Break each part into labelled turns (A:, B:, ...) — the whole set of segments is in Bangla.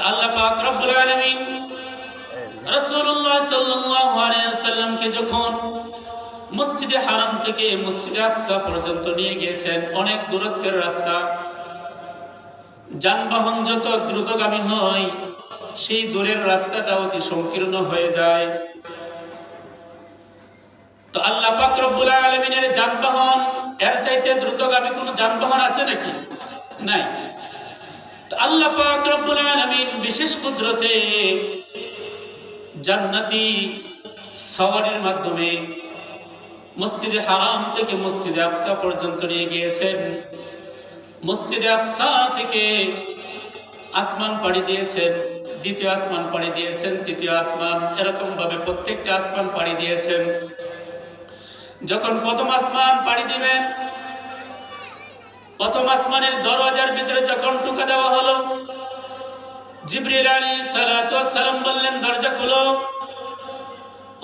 A: আল্লাহ যখন হারাম থেকে পর্যন্ত নিয়ে গিয়েছেন, অনেক দূরত্বের রাস্তা, যানবাহন যত দ্রুতগামী হয়, সেই দূরের রাস্তাটা অতি সংকীর্ণ হয়ে যায়। তো আল্লাহ পাক আলামিনের যানবাহন, এর চাইতে দ্রুতগামী কোন যানবাহন আছে নাকি? নাই। তো আল্লাহ পাক রব্বুল আলামিন বিশেষ কুদরতে জান্নাতি সওয়ারির মাধ্যমে মসজিদে হারাম থেকে মসজিদে আকসা পর্যন্ত নিয়ে গিয়েছেন। মসজিদে আকসা থেকে আসমান পাড়ি দিয়েছেন, দ্বিতীয় আসমান পাড়ি দিয়েছেন, তৃতীয় আসমান এরকম ভাবে প্রত্যেকটা আসমান পাড়ি দিয়েছেন। যখন প্রথম আসমান পাড়ি দিবেন প্রথম আসমানের দরওয়াজার ভিতরে যখন টুকা দেওয়া হলো, জিবরিল আলী সালাম বললেন, দরজা খুলো।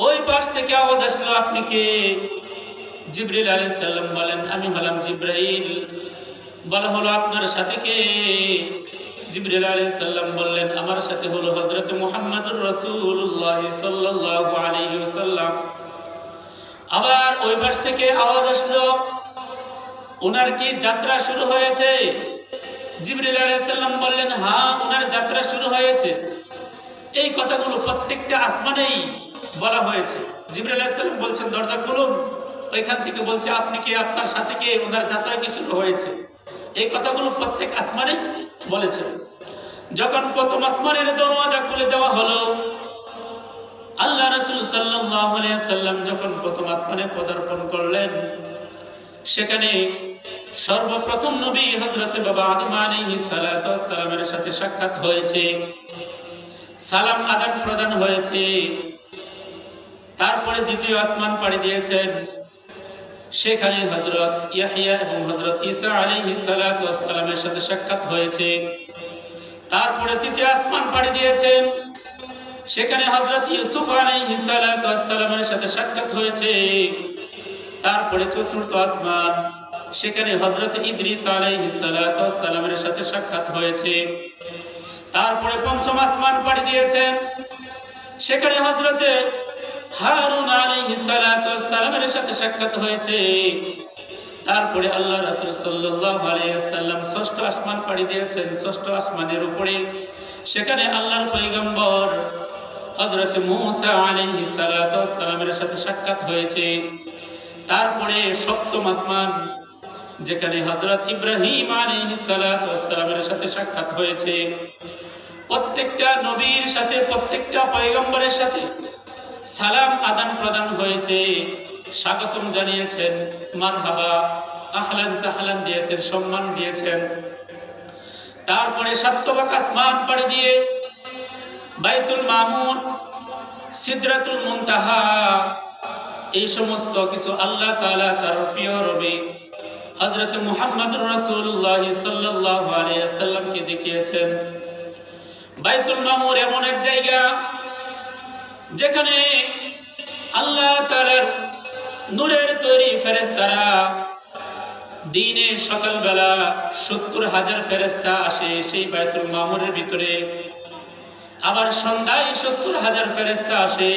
A: ওই পাশ থেকে আওয়াজ আসলো, আপনি কে? জিবরিল আলী সাল্লাম বলেন, আমি হলাম জিব্রাইল। বলা হলো, আপনার সাথে কে? জিবরিল আলী সাল্লাম বললেন, আমার সাথে হলো হজরত মুহাম্মদুর রাসূলুল্লাহ সাল্লাল্লাহু আলাইহি ওয়াসাল্লাম। আবার ওই পাশ থেকে আওয়াজ আসলো ওনার কি যাত্রা শুরু হয়েছে? জিবরিল আলাইহিসসালাম বললেন হ্যাঁ ওনার যাত্রা শুরু হয়েছে। এই কথাগুলো প্রত্যেকটা আসমানেই বলা হয়েছে। জিবরিল আলাইহিসসালাম বলছেন, দরজা খুলুন। ওইখান থেকে বলছে, আপনি কি? আপনার সাথে কে? ওনার যাত্রা কি শুরু হয়েছে? এই কথাগুলো প্রত্যেক আসমানে বলেছে। যখন প্রথম আসমানের দরওয়াজা খুলে দেওয়া হলো, আল্লাহ রাসূল আলাইহি সাল্লাম যখন প্রথম আসমানে পদার্পণ করলেন সেখানে সর্বপ্রথম নবী হজরতে বাবা আদম সালামের সাথে সাক্ষাৎ হয়েছে। সালাম আদান প্রদান হয়েছে। তারপরে দ্বিতীয় আসমান পাড়ি দিয়েছেন। সেখানে হজরত ইয়াহিয়া এবং হজরত ঈসা সালাতু সালামের সাথে সাক্ষাৎ হয়েছে। তারপরে তৃতীয় আসমান পাড়ি দিয়েছেন। সেখানে হজরত ইউসুফ ওয়াস সালামের সাথে সাক্ষাৎ হয়েছে। তারপরে চতুর্থ আসমান, সেখানে হজরত ইদ্রিস আলাইহিস সালাতু ওয়াস সাথে সাক্ষাৎ হয়েছে। তারপরে পঞ্চম আসমান পাড়ি দিয়েছেন, সেখানে হজরতে হারুন আলাইহিস সালাতু ওয়াস সাথে সাক্ষাৎ হয়েছে। তারপরে আল্লাহ রাসূল সাল্লাল্লাহু আলাইহি ওয়াসাল্লাম ষষ্ঠ আসমান পাড়ি দিয়েছেন, ষষ্ঠ আসমানের উপরে। সেখানে আল্লাহর পয়গম্বর হযরত মূসা আলাইহিস সালাতু ওয়াস সাথে সাক্ষাৎ হয়েছে। তারপরে সপ্তম আসমান, যেখানে হযরত ইব্রাহিম আলাইহিস সালামের সাথে সাক্ষাৎ হয়েছে। প্রত্যেকটা নবীর সাথে, প্রত্যেকটা পয়গম্বরের সাথে সালাম আদান প্রদান হয়েছে। স্বাগতম জানিয়েছেন, মারহাবা, আহলান সাহলান দিয়েছেন, সম্মান দিয়েছেন। তারপরে সাত্তবাক আসমান পাড়ি দিয়ে বাইতুল মামুন, সিদরাতুল মুনতাহা এই সমস্ত কিছু আল্লাহ তাআলা তার প্রিয় রবি রাসূলুল্লাহ সাল্লাল্লাহু আলাইহি ওয়াসাল্লামকে দেখিয়েছেন। বাইতুল মামুর এমন এক জায়গা যেখানে আল্লাহ তাআলার নূরের তৈরি ফেরেশতারা দিনে সকালবেলা সত্তর হাজার ফেরেস্তা আসে সেই বাইতুল মামুরের ভিতরে। আবার সন্ধ্যায় সত্তর হাজার ফেরেস্তা আসে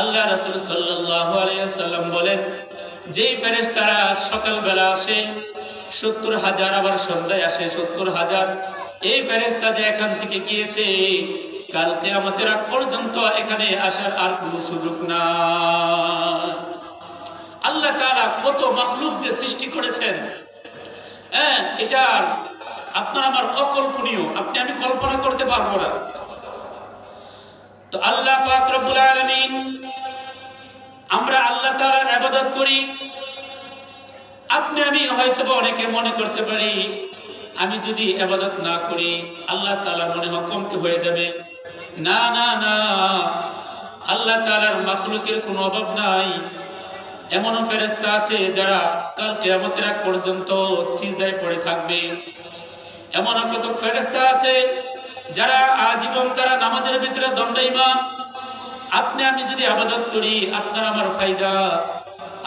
A: আল্লাহ রাসূল সাল্লাল্লাহু আলাইহি সাল্লাম বলেন, যেই ফেরেশতারা সকালবেলা আসে, সত্তর হাজার আবার সন্ধ্যায় আসে, সত্তর হাজার, এই ফেরেশতা যে এখান থেকে গিয়েছে কালকে আমাদের আগ পর্যন্ত এখানে আসার আর কোনো সুযোগ না আল্লাহ তাআলা কত মাখলুক যে সৃষ্টি করেছেন। হ্যাঁ এটা আপনার আমার অকল্পনীয়, আপনি আমি কল্পনা করতে পারব না। তো আল্লাহ পাক রব্বুল আলামিন, আমরা আল্লাহ তাআলার ইবাদত করি। আপনি, আমি হয়তো অনেকে মনে করতে পারি, আমি যদি ইবাদত না করি, আল্লাহ তাআলা মনে হয় কমতে হয়ে যাবে। না না না, আল্লাহ তাআলার মাখলুকের কোনো অভাব নাই। এমনও ফেরেশতা আছে যারা কাল কিয়ামতের আগ পর্যন্ত সিজদায় পড়ে থাকবে। এমন কত ফেরেশতা আছে যারা আজীবন তারা নামাজের ভিতরে দণ্ডাইমান আপনি আমি যদি আবাদত করি, আপনার আমার ফায়দা।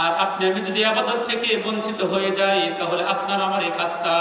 A: আর আপনি আমি যদি আবাদত থেকে বঞ্চিত হয়ে যাই, তাহলে আপনার আমার এই কাজটা